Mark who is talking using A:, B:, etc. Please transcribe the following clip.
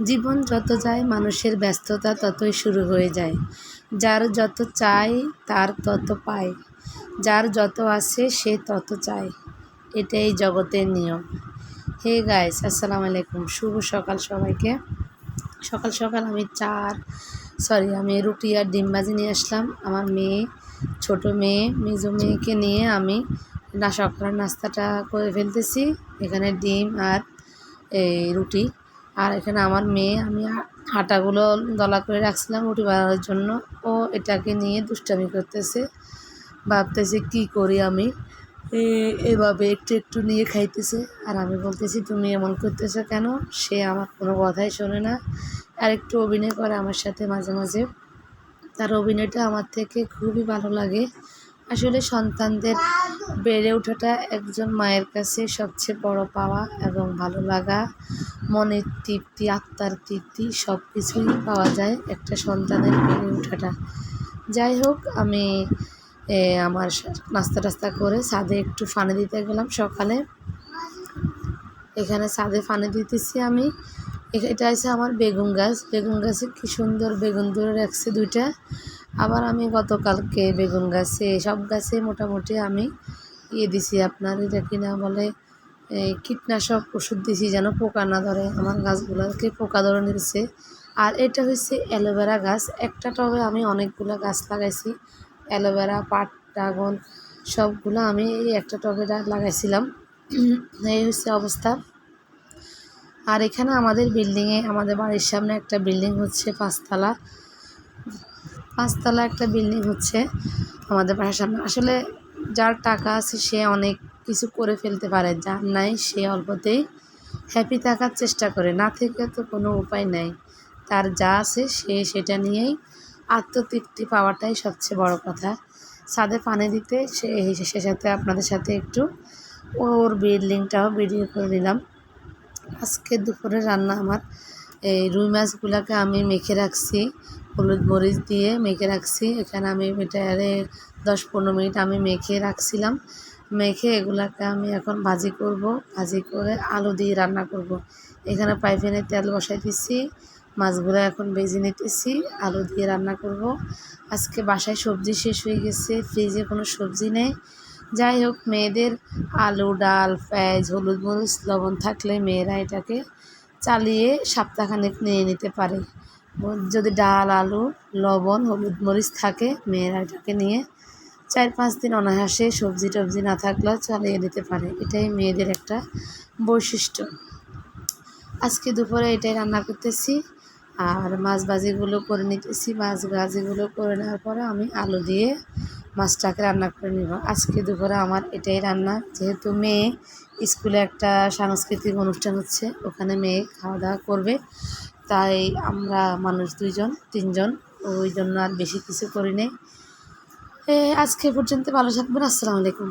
A: জীবন যত যায়, মানুষের ব্যস্ততা ততই শুরু হয়ে যায়। যার যত চায়, তার তত পায়। যার যত আছে, সে তত চায়। এটাই জগতের নিয়ম। হে গাইস আসসালামু আলাইকুম। শুভ সকাল সবাইকে। সকাল সকাল আমি চার সরি আমি রুটি আর ডিম ভাজি নিয়ে আসলাম। আমার মেয়ে, ছোট মেয়ে, মেজো মেয়েকে নিয়ে আমি না সকালের নাস্তাটা করে ফেলতেছি। এখানে ডিম আর এই রুটি। আর এখানে আমার মেয়ে, আমি আটাগুলো দলা করে রাখছিলাম রুটি বানানোর জন্য। ও এটাকে নিয়ে দুষ্টামি করতেছে। ভাবতেছে, কি করি আমি? এভাবে একটু একটু নিয়ে খাইতেছে। আর আমি বলতেছি, তুমি এমন করতেছো কেন? সে আমার কোনো কথাই শোনে না। আর একটু অভিনয় করে আমার সাথে মাঝে মাঝে। তার অভিনয়টা আমার থেকে খুবই ভালো লাগে। আসলে সন্তানদের বেড়ে ওঠাটা একজন মায়ের কাছে সবচেয়ে বড় পাওয়া এবং ভালো লাগা। মনের তৃপ্তি, আত্মার তৃপ্তি সব কিছুই পাওয়া যায় একটা সন্তানের বেড়ে ওঠাটা। যাই হোক, আমি আমার নাস্তা টাস্তা করে ছাদে একটু ফানে দিতে গেলাম সকালে। এখানে ছাদে ফানে দিতেছি আমি। এটা আছে আমার বেগুন গাছ। বেগুন গাছে কি সুন্দর বেগুন ধরে রাখছে দুইটা। আবার আমি গতকালকে বেগুন গাছে, সব গাছে মোটামুটি আমি ইয়ে দিছি। আপনার এটা কিনা বলে কীটনাশক ওষুধ দিছি যেন পোকা না ধরে। আমার গাছগুলোকে পোকা ধরে নিচ্ছে। আর এটা হচ্ছে অ্যালোভেরা গাছ। একটা টবে আমি অনেকগুলো গাছ লাগাইছি। অ্যালোভেরা, পাট, ড্রাগন, সবগুলো আমি এই একটা টবে লাগাইছিলাম। এই হচ্ছে অবস্থা। আর এখানে আমাদের বিল্ডিংয়ে, আমাদের বাড়ির সামনে একটা বিল্ডিং হচ্ছে পাঁচতলা। পাঁচতলা একটা বিল্ডিং হচ্ছে আমাদের বাসার সামনে। আসলে যার টাকা আছে সে অনেক কিছু করে ফেলতে পারে, যার নাই সে অল্পতেই হ্যাপি থাকার চেষ্টা করে। না থেকে তো কোনো উপায় নাই। তার যা আছে সে সেটা নিয়েই আত্মতৃপ্তি পাওয়াটাই সবচেয়ে বড় কথা। ছাদে পানি দিতে সে সে সাথে আপনাদের সাথে একটু ওর বিল্ডিংটাও ভিডিও করে নিলাম। আজকে দুপুরে রান্না আমার। এই রুই মাছগুলোকে আমি মেখে রাখছি। হলুদ মরিচ দিয়ে মেখে রাখছি। এখানে আমি এটারে দশ পনেরো মিনিট আমি মেখে রাখছিলাম। মেখে এগুলাকে আমি এখন ভাজি করব। ভাজি করে আলু দিয়ে রান্না করব। এখানে পাইপেনে তেল বসাই দিচ্ছি মাছগুলো এখন বেজে নিতেছি। আলু দিয়ে রান্না করব। আজকে বাসায় সবজি শেষ হয়ে গেছে। ফ্রিজে কোনো সবজি নেই। যাই হোক, মেয়েদের আলু, ডাল, পেঁয়াজ, হলুদ মরিচ, লবণ থাকলে মেয়েরা এটাকে চালিয়ে সপ্তাহখানেক নিয়ে নিতে পারে। যদি ডাল, আলু, লবণ, হলুদ মরিচ থাকে, মেয়েরা এটাকে নিয়ে চার পাঁচ দিন অনায়াসে সবজি টবজি না থাকলেও চালিয়ে নিতে পারে। এটাই মেয়েদের একটা বৈশিষ্ট্য। আজকে দুপুরে এটাই রান্না করতেছি আর মাছ ভাজিগুলো করে নিতেছি। মাছ ভাজিগুলো করে নেওয়ার পরে আমি আলু দিয়ে মাছটাকে রান্না করে নিব। আজকে দুপুরে আমার এটাই রান্না। যেহেতু মেয়ে স্কুলে একটা সাংস্কৃতিক অনুষ্ঠান হচ্ছে, ওখানে মেয়ে খাওয়া দাওয়া করবে। তাই আমরা মানুষ দুইজন, তিনজন, ওই জন্য আর বেশি কিছু করি নেই। আজকে পর্যন্ত ভালো থাকবেন। আসসালামু আলাইকুম।